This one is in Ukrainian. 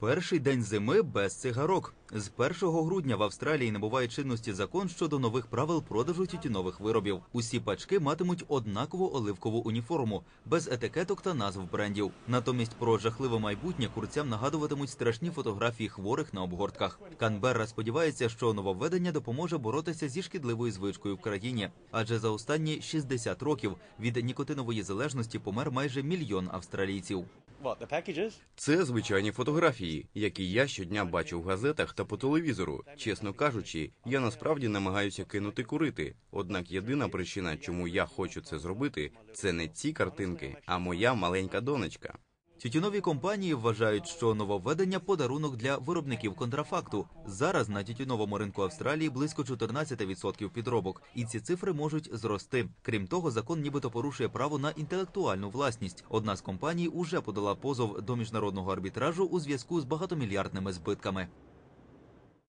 Перший день зими без цигарок. З 1 грудня в Австралії набуває чинності закон щодо нових правил продажу тютюнових виробів. Усі пачки матимуть однакову оливкову уніформу, без етикеток та назв брендів. Натомість про жахливе майбутнє курцям нагадуватимуть страшні фотографії хворих на обгортках. Канберра сподівається, що нововведення допоможе боротися зі шкідливою звичкою в країні, адже за останні 60 років від нікотинової залежності помер майже мільйон австралійців. Це звичайні фотографії, які я щодня бачу в газетах та по телевізору. Чесно кажучи, я насправді намагаюся кинути курити. Однак єдина причина, чому я хочу це зробити, це не ці картинки, а моя маленька донечка. Тютюнові компанії вважають, що нововведення подарунок для виробників контрафакту. Зараз на тютюновому ринку Австралії близько 14% підробок, і ці цифри можуть зрости. Крім того, закон нібито порушує право на інтелектуальну власність. Одна з компаній уже подала позов до міжнародного арбітражу у зв'язку з багатомільярдними збитками.